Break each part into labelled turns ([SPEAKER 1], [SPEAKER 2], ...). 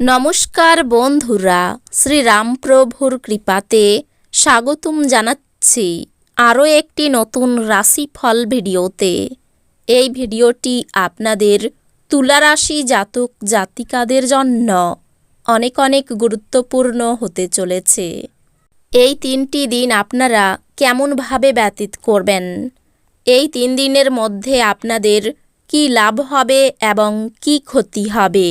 [SPEAKER 1] নমস্কার বন্ধুরা, শ্রীরামপ্রভুর কৃপাতে স্বাগতম জানাচ্ছি আরও একটি নতুন রাশিফল ভিডিওতে। এই ভিডিওটি আপনাদের তুলারাশি জাতক জাতিকাদের জন্য অনেক অনেক গুরুত্বপূর্ণ হতে চলেছে। এই তিনটি দিন আপনারা কেমনভাবে ব্যতীত করবেন? এই তিন দিনের মধ্যে আপনাদের কি লাভ হবে এবং কি ক্ষতি হবে?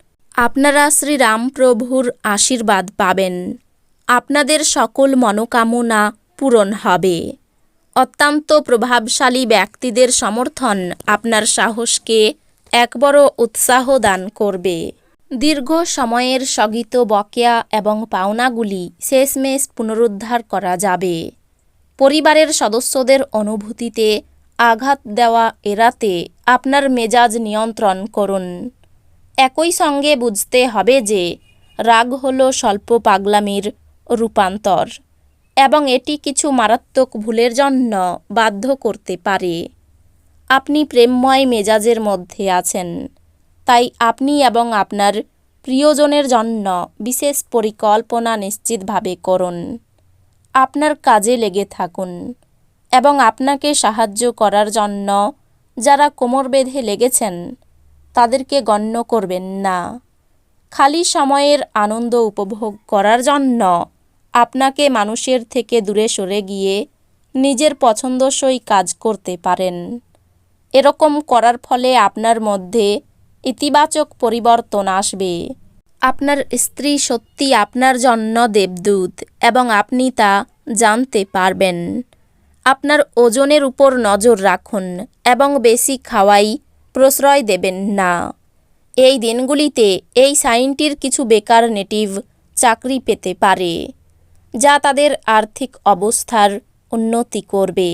[SPEAKER 1] আপনারা শ্রীরামপ্রভুর আশীর্বাদ পাবেন। আপনাদের সকল মনোকামনা পূরণ হবে। অত্যন্ত প্রভাবশালী ব্যক্তিদের সমর্থন আপনার সাহসকে এক বড় উৎসাহ দান করবে। দীর্ঘ সময়ের স্থগিত বকেয়া এবং পাওনাগুলি শেষমেশ পুনরুদ্ধার করা যাবে। পরিবারের সদস্যদের অনুভূতিতে আঘাত দেওয়া এড়াতে আপনার মেজাজ নিয়ন্ত্রণ করুন। একই সঙ্গে বুঝতে হবে যে রাগ হল স্বল্প পাগলামির রূপান্তর এবং এটি কিছু মারাত্মক ভুলের জন্য বাধ্য করতে পারে। আপনি প্রেমময় মেজাজের মধ্যে আছেন, তাই আপনি এবং আপনার প্রিয়জনের জন্য বিশেষ পরিকল্পনা নিশ্চিতভাবে করুন। আপনার কাজে লেগে থাকুন এবং আপনাকে সাহায্য করার জন্য যারা কোমর বেঁধে লেগেছেন তাদেরকে গণ্য করবেন না। খালি সময়ের আনন্দ উপভোগ করার জন্য আপনাকে মানুষের থেকে দূরে সরে গিয়ে নিজের পছন্দসই কাজ করতে পারেন। এরকম করার ফলে আপনার মধ্যে ইতিবাচক পরিবর্তন আসবে। আপনার স্ত্রী সত্যি আপনার জন্য দেবদূত এবং আপনি তা জানতে পারবেন। আপনার ওজনের উপর নজর রাখুন এবং বেশি খাওয়াই প্রশ্রয় দেবেন না। এই দিনগুলিতে এই সাইনটির কিছু বেকার নেটিভ চাকরি পেতে পারে, যা তাদের আর্থিক অবস্থার উন্নতি করবে।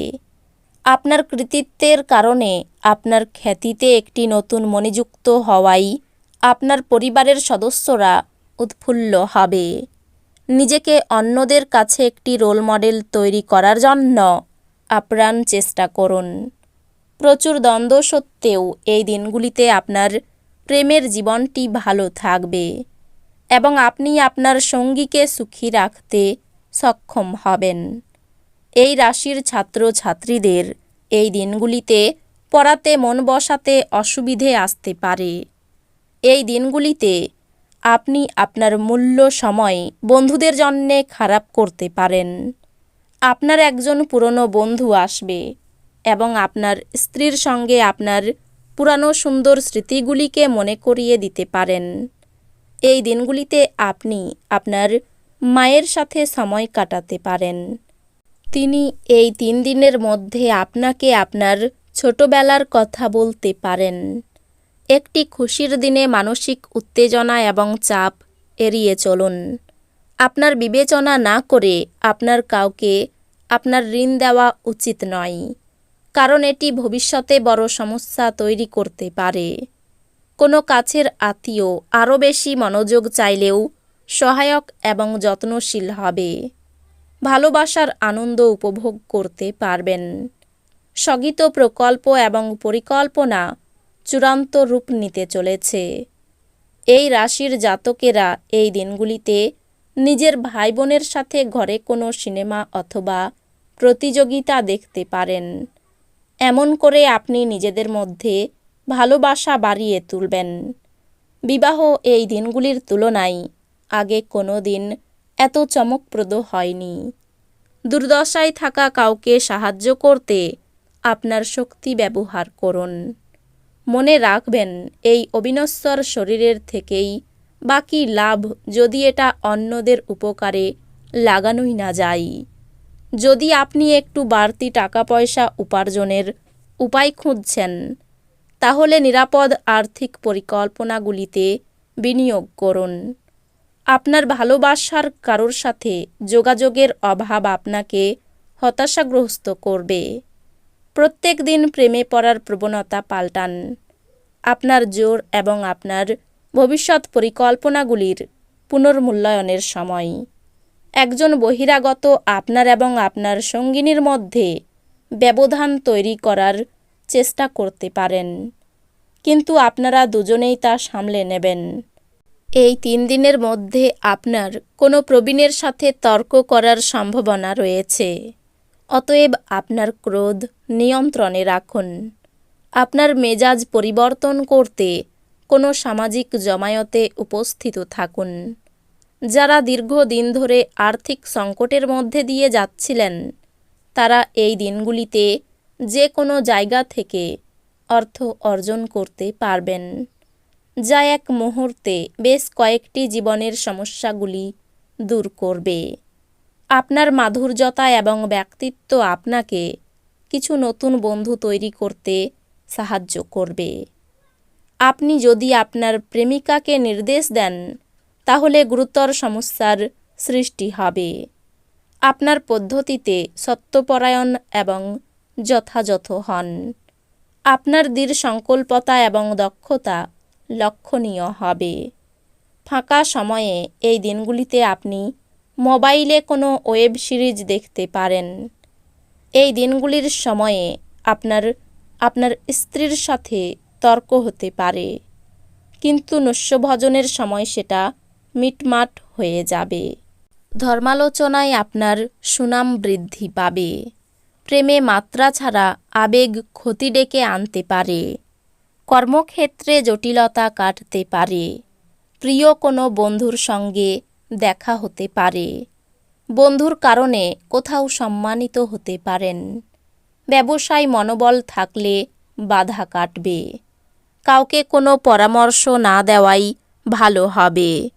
[SPEAKER 1] আপনার কৃতিত্বের কারণে আপনার খ্যাতিতে একটি নতুন মনিযুক্ত হওয়াই আপনার পরিবারের সদস্যরা উৎফুল্ল হবে। নিজেকে অন্যদের কাছে একটি রোল মডেল তৈরি করার জন্য আপ্রাণ চেষ্টা করুন। প্রচুর দ্বন্দ্ব সত্ত্বেও এই দিনগুলিতে আপনার প্রেমের জীবনটি ভালো থাকবে এবং আপনি আপনার সঙ্গীকে সুখী রাখতে সক্ষম হবেন। এই রাশির ছাত্র ছাত্রীদের এই দিনগুলিতে পড়াতে, মন বসাতে অসুবিধে আসতে পারে। এই দিনগুলিতে আপনি আপনার মূল্য, সময় বন্ধুদের জন্যে খারাপ করতে পারেন। আপনার একজন পুরনো বন্ধু আসবে। এবং আপনার স্ত্রীর সঙ্গে আপনার পুরানো সুন্দর স্মৃতিগুলিকে মনে করিয়ে দিতে পারেন। এই দিনগুলিতে আপনি আপনার মায়ের সাথে সময় কাটাতে পারেন। তিনি এই তিন দিনের মধ্যে আপনাকে আপনার ছোটবেলার কথা বলতে পারেন। একটি খুশির দিনে মানসিক উত্তেজনা এবং চাপ এড়িয়ে চলুন। আপনার বিবেচনা না করে আপনার কাউকে আপনার ঋণ দেওয়া উচিত নয়। কারণ এটি ভবিষ্যতে বড় সমস্যা তৈরি করতে পারে। কোনো কাছের আত্মীয় আরও বেশি মনোযোগ চাইলেও সহায়ক এবং যত্নশীল হবে। ভালোবাসার আনন্দ উপভোগ করতে পারবেন। স্থগিত প্রকল্প এবং পরিকল্পনা চূড়ান্ত রূপ নিতে চলেছে। এই রাশির জাতকেরা এই দিনগুলিতে নিজের ভাই বোনের সাথে ঘরে কোনো সিনেমা অথবা প্রতিযোগিতা দেখতে পারেন। এমন করে আপনি নিজেদের মধ্যে ভালোবাসা বাড়িয়ে তুলবেন। বিবাহ এই দিনগুলির তুলনায় আগে কোনো দিন এত চমকপ্রদ হয়নি। দুর্দশায় থাকা কাউকে সাহায্য করতে আপনার শক্তি ব্যবহার করুন। মনে রাখবেন, এই অবিনশ্বর শরীরের থেকেই বাকি লাভ যদি এটা অন্যদের উপকারে লাগানোই না যায়। যদি আপনি একটু বাড়তি টাকা পয়সা উপার্জনের উপায় খুঁজছেন, তাহলে নিরাপদ আর্থিক পরিকল্পনাগুলিতে বিনিয়োগ করুন। আপনার ভালোবাসার কারোর সাথে যোগাযোগের অভাব আপনাকে হতাশাগ্রস্ত করবে। প্রত্যেক দিন প্রেমে পড়ার প্রবণতা পাল্টান। আপনার জোর এবং আপনার ভবিষ্যৎ পরিকল্পনাগুলির পুনর্মূল্যায়নের সময়। একজন বহিরাগত আপনার এবং আপনার সঙ্গিনীর মধ্যে ব্যবধান তৈরি করার চেষ্টা করতে পারেন। কিন্তু আপনারা দুজনেই তা সামলে নেবেন। এই তিন দিনের মধ্যে আপনার কোনো প্রবীণের সাথে তর্ক করার সম্ভাবনা রয়েছে। অতএব আপনার ক্রোধ নিয়ন্ত্রণে রাখুন। আপনার মেজাজ পরিবর্তন করতে কোনো সামাজিক জমায়েতে উপস্থিত থাকুন। যারা দীর্ঘদিন ধরে আর্থিক সংকটের মধ্যে দিয়ে যাচ্ছিলেন, তারা এই দিনগুলিতে যে কোনো জায়গা থেকে অর্থ অর্জন করতে পারবেন। যা এক মুহূর্তে বেশ কয়েকটি জীবনের সমস্যাগুলি দূর করবে। আপনার মাধুর্যতা এবং ব্যক্তিত্ব আপনাকে কিছু নতুন বন্ধু তৈরি করতে সাহায্য করবে। আপনি যদি আপনার প্রেমিকাকে নির্দেশ দেন তাহলে গুরুতর সমস্যার সৃষ্টি হবে। আপনার পদ্ধতিতে সত্যপরায়ণ এবং যথাযথ হন। আপনার দৃঢ় সংকল্পতা এবং দক্ষতা লক্ষণীয় হবে। ফাঁকা সময়ে এই দিনগুলিতে আপনি মোবাইলে কোনো ওয়েব সিরিজ দেখতে পারেন। এই দিনগুলির সময়ে আপনার আপনার স্ত্রীর সাথে তর্ক হতে পারে। কিন্তু নস্যভজনের সময় সেটা মিটমাট হয়ে যাবে। ধর্মালোচনায় আপনার সুনাম বৃদ্ধি পাবে। প্রেমে মাত্রা ছাড়া আবেগ ক্ষতি ডেকে আনতে পারে। কর্মক্ষেত্রে জটিলতা কাটতে পারে। প্রিয় কোনো বন্ধুর সঙ্গে দেখা হতে পারে। বন্ধুর কারণে কোথাও সম্মানিত হতে পারেন। ব্যবসায় মনোবল থাকলে বাধা কাটবে। কাউকে কোনো পরামর্শ না দেওয়াই ভালো হবে।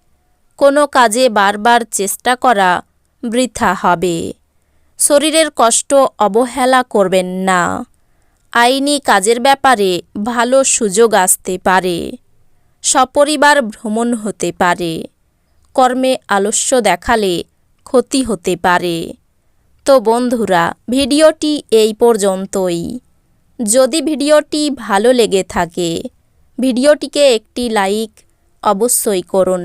[SPEAKER 1] কোনো কাজে বারবার চেষ্টা করা বৃথা হবে। শরীরের কষ্ট অবহেলা করবেন না। আইনি কাজের ব্যাপারে ভালো সুযোগ আসতে পারে। সপরিবার ভ্রমণ হতে পারে। কর্মে আলস্য দেখালে ক্ষতি হতে পারে। তো বন্ধুরা, ভিডিওটি এই পর্যন্তই। যদি ভিডিওটি ভালো লেগে থাকে, ভিডিওটিকে একটি লাইক অবশ্যই করুন।